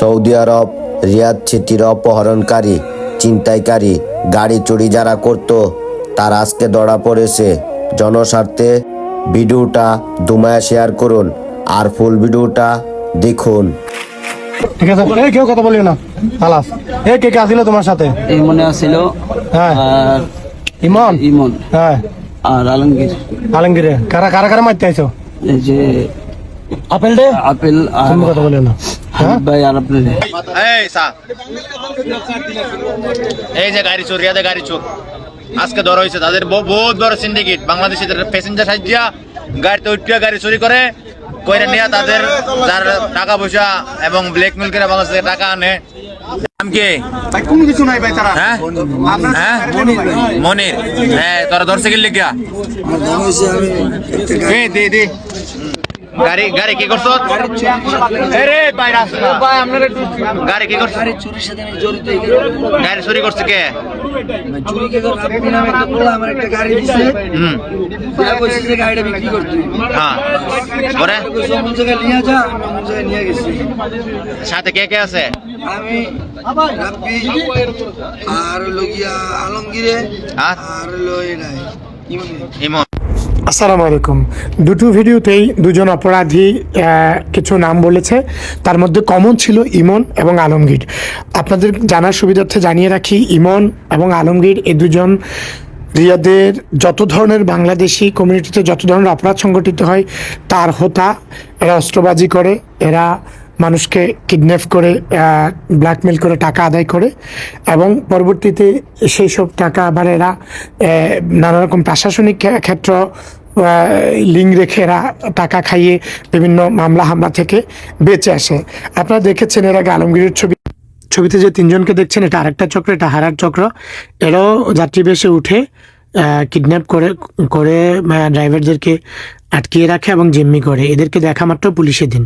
Saudi আরব রিয়াদ সিটির অপহরণকারী ছিনতাইকারী গাড়ি চুরি যারা করত তার আজকে ধরা পড়েছে। জনস্বার্থে ভিডিওটা দুমায় শেয়ার করুন আর ফুল ভিডিওটা দেখুন। ঠিক আছে এই কেউ কথা বলিও না খালাস। এই কে কে আসিল তোমার সাথে? এই মনে আছিল হ্যাঁ ইমন? ইমন। হ্যাঁ। আর আলমগীর। আলমগীরে কারা কারা কারা মারতে আইছো? এই যে আপেল দে। আপেল আর তুমি কথা বলিও না। হ্যাঁ ভাই আর আপনার এই যে গাড়ি চোর গাড়ি চোর। আজকে ধরা হয়েছে তাদের বহুত বড় সিন্ডিকেট বাংলাদেশে প্যাসেঞ্জার সাজিয়া গাড়িতে উঠিয়া গাড়ি চুরি করে কইরা নিয়ে তাদের যার টাকা পয়সা এবং ব্ল্যাকমেল করে বাংলাদেশ থেকে টাকা আনে। নাম কি? কোনো কিছু তারা। হ্যাঁ? হ্যাঁ? মনির হ্যাঁ তোরা ধরছে কি লিখিয়া? দে দে। গাড়ি গাড়ি কি করছ? আরে। গাড়ি কি করছ? চুরির সাথে আমি জড়িত গাড়ি চুরি করছে কে? চুরি কে করে আপনি নামে একটা পোলা আমার একটা গাড়ি দিছে। হুম। পুরা কইছে যে গাড়িটা বিক্রি করতে। হ্যাঁ। পরে? কইছে জায়গায় নিয়ে যা আমি জায়গায় নিয়ে গেছি। সাথে কে কে আছে? আমি রাব্বি আর লগিয়া আলমগীরে আর আর হলো এরাই ইমন। আসসালামু আলাইকুম। দুটো ভিডিওতেই দুজন অপরাধী কিছু নাম বলেছে। তার মধ্যে কমন ছিল ইমন এবং আলমগীর। আপনাদের জানার সুবিধার্থে জানিয়ে রাখি, ইমন এবং আলমগীর এ দুজন রিয়াদের যত ধরনের বাংলাদেশি কমিউনিটিতে যত ধরনের অপরাধ সংগঠিত হয়, তার হোতা, এরা অস্ত্রবাজি করে, এরা মানুষকে কিডন্যাপ করে ব্ল্যাকমেল করে, টাকা আদায় করে এবং পরবর্তীতে সেই সব টাকা আবার এরা নানা রকম প্রশাসনিক ক্ষেত্র লিঙ্ক রেখে এরা টাকা খাইয়ে বিভিন্ন মামলা, হামলা থেকে বেঁচে আসে। আপনারা দেখেছেন এর আগে আলমগীরের ছবি। ছবিতে যে তিনজনকে দেখছেন, এটা আরেকটা চক্র, এটা হারার চক্র। এরাও যাত্রী বেশে উঠে কিডন্যাপ করে করে ড্রাইভারদেরকে আটকিয়ে রাখে এবং জিম্মি করে। এদেরকে দেখা মাত্র পুলিশে দিন।